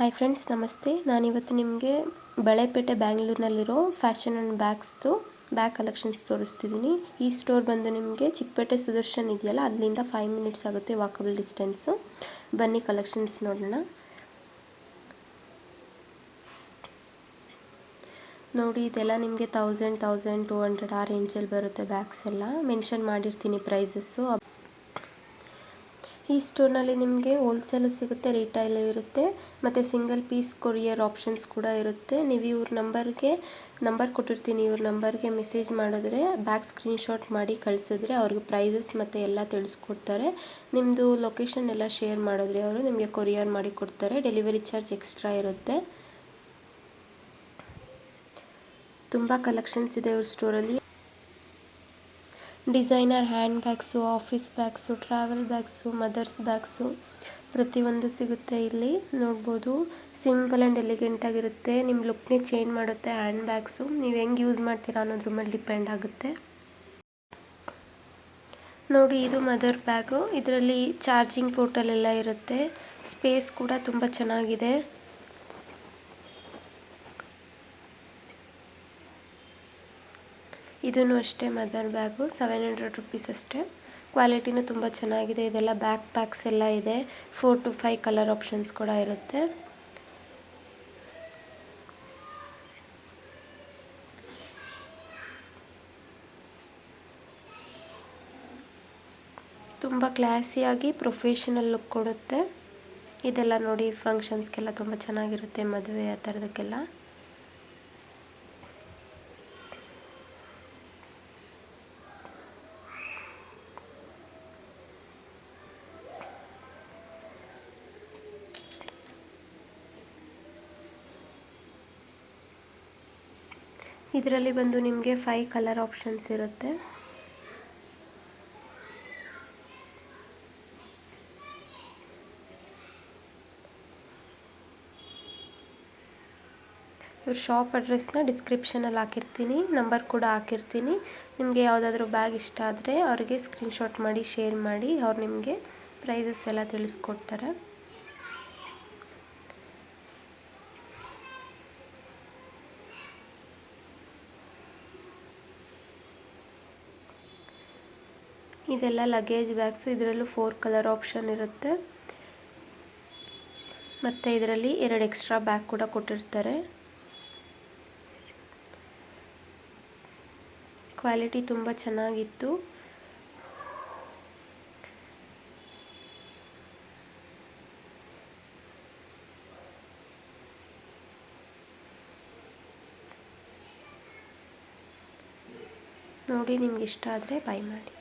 Hi friends ನಮಸ್ತೆ. ನಾನಿವತ್ತು ನಿಮಗೆ ಬಳೆಪೇಟೆ ಬ್ಯಾಂಗ್ಳೂರಿನಲ್ಲಿರೋ ಫ್ಯಾಷನ್ ಆ್ಯಂಡ್ ಬ್ಯಾಗ್ಸ್ದು, ಬ್ಯಾಗ್ ಕಲೆಕ್ಷನ್ಸ್ ತೋರಿಸ್ತಿದ್ದೀನಿ. ಈ ಸ್ಟೋರ್ ಬಂದು ನಿಮಗೆ ಚಿಕ್ಕಪೇಟೆ ಸುದರ್ಶನ್ ಇದೆಯಲ್ಲ, ಅಲ್ಲಿಂದ ಫೈವ್ ಮಿನಿಟ್ಸ್ ಆಗುತ್ತೆ ವಾಕಬಲ್ ಡಿಸ್ಟೆನ್ಸು ಬನ್ನಿ ಕಲೆಕ್ಷನ್ಸ್ ನೋಡೋಣ. ನೋಡಿ, ಇದೆಲ್ಲ ನಿಮಗೆ ತೌಸಂಡ್ ತೌಸಂಡ್ ಟೂ ಹಂಡ್ರೆಡ್ ಆ ರೇಂಜಲ್ಲಿ ಬರುತ್ತೆ ಬ್ಯಾಗ್ಸ್ ಎಲ್ಲ. ಮೆನ್ಷನ್ ಮಾಡಿರ್ತೀನಿ ಪ್ರೈಸಸ್ಸು ಈ ಸ್ಟೋರ್ನಲ್ಲಿ ನಿಮಗೆ ಹೋಲ್ಸೇಲು ಸಿಗುತ್ತೆ ರಿಟೈಲು ಇರುತ್ತೆ, ಮತ್ತು ಸಿಂಗಲ್ ಪೀಸ್ ಕೊರಿಯರ್ ಆಪ್ಷನ್ಸ್ ಕೂಡ ಇರುತ್ತೆ. ನೀವು ಇವ್ರ ನಂಬರ್ಗೆ, ನಂಬರ್ ಕೊಟ್ಟಿರ್ತೀನಿ, ಇವ್ರ ನಂಬರ್ಗೆ ಮೆಸೇಜ್ ಮಾಡಿದ್ರೆ ಬ್ಯಾಕ್ ಸ್ಕ್ರೀನ್ಶಾಟ್ ಮಾಡಿ ಕಳಿಸಿದ್ರೆ ಅವ್ರಿಗೆ ಪ್ರೈಸಸ್ ಮತ್ತು ಎಲ್ಲ ತಿಳಿಸ್ಕೊಡ್ತಾರೆ. ನಿಮ್ಮದು ಲೊಕೇಶನ್ ಎಲ್ಲ ಶೇರ್ ಮಾಡಿದ್ರೆ ಅವರು ನಿಮಗೆ ಕೊರಿಯರ್ ಮಾಡಿ ಕೊಡ್ತಾರೆ. ಡೆಲಿವರಿ ಚಾರ್ಜ್ ಎಕ್ಸ್ಟ್ರಾ ಇರುತ್ತೆ. ತುಂಬ ಕಲೆಕ್ಷನ್ಸ್ ಇದೆ ಇವ್ರ ಸ್ಟೋರಲ್ಲಿ designer hand bags, office bags, travel bags, mother's bags ಪ್ರತಿಯೊಂದು ಸಿಗುತ್ತೆ ಇಲ್ಲಿ. ನೋಡ್ಬೋದು. ಸಿಂಪಲ್ ಆ್ಯಂಡ್ ಎಲಿಗೆಂಟ್ ಆಗಿರುತ್ತೆ. ನಿಮ್ಮ ಲುಕ್ನೇ ಚೇಂಜ್ ಮಾಡುತ್ತೆ ಹ್ಯಾಂಡ್ ಬ್ಯಾಗ್ಸು. ನೀವು ಹೆಂಗೆ ಯೂಸ್ ಮಾಡ್ತೀರಾ ಅನ್ನೋದ್ರ ಮೇಲೆ ಡಿಪೆಂಡ್ ಆಗುತ್ತೆ. ನೋಡಿ, ಇದು ಮದರ್ ಬ್ಯಾಗು. ಇದರಲ್ಲಿ ಚಾರ್ಜಿಂಗ್ ಪೋರ್ಟಲ್ ಎಲ್ಲ ಇರುತ್ತೆ. ಸ್ಪೇಸ್ ಕೂಡ ತುಂಬ ಚೆನ್ನಾಗಿದೆ. ಇದೂ ಅಷ್ಟೇ mother bag seven hundred rupees ಅಷ್ಟೇ. ಕ್ವಾಲಿಟಿನೂ ತುಂಬ ಚೆನ್ನಾಗಿದೆ. ಇದೆಲ್ಲ ಬ್ಯಾಕ್ ಪ್ಯಾಕ್ಸ್ ಎಲ್ಲ ಇದೆ. Four to five colour options ಕೂಡ ಇರುತ್ತೆ. ತುಂಬ ಕ್ಲಾಸಿಯಾಗಿ ಪ್ರೊಫೆಷನಲ್ ಲುಕ್ ಕೊಡುತ್ತೆ. ಇದೆಲ್ಲ ನೋಡಿ ಫಂಕ್ಷನ್ಸ್ಗೆಲ್ಲ ತುಂಬ ಚೆನ್ನಾಗಿರುತ್ತೆ ಮದುವೆ ಆ ಥರದಕ್ಕೆಲ್ಲ ಇದರಲ್ಲಿ ಬಂದು ನಿಮಗೆ ಫೈವ್ ಕಲರ್ ಆಪ್ಷನ್ಸ್ ಇರುತ್ತೆ. ಇವ್ರ ಶಾಪ್ ಅಡ್ರೆಸ್ನ ಡಿಸ್ಕ್ರಿಪ್ಷನಲ್ಲಿ ಹಾಕಿರ್ತೀನಿ ನಂಬರ್ ಕೂಡ ಹಾಕಿರ್ತೀನಿ. ನಿಮಗೆ ಯಾವುದಾದ್ರೂ ಬ್ಯಾಗ್ ಇಷ್ಟ ಆದರೆ ಅವರಿಗೆ ಸ್ಕ್ರೀನ್ಶಾಟ್ ಮಾಡಿ ಶೇರ್ ಮಾಡಿ, ಅವ್ರು ನಿಮಗೆ ಪ್ರೈಸಸ್ ಎಲ್ಲ ತಿಳಿಸ್ಕೊಡ್ತಾರೆ. ಇದೆಲ್ಲ ಲಗೇಜ್ ಬ್ಯಾಗ್ಸ್ ಇದರಲ್ಲೂ ಫೋರ್ ಕಲರ್ ಆಪ್ಷನ್ ಇರುತ್ತೆ. ಮತ್ತು ಇದರಲ್ಲಿ ಎರಡು ಎಕ್ಸ್ಟ್ರಾ ಬ್ಯಾಗ್ ಕೂಡ ಕೊಟ್ಟಿರ್ತಾರೆ. ಕ್ವಾಲಿಟಿ ತುಂಬ ಚೆನ್ನಾಗಿತ್ತು. ನೋಡಿ ನಿಮ್ಗೆ ಇಷ್ಟ ಆದರೆ ಬೈ ಮಾಡಿ.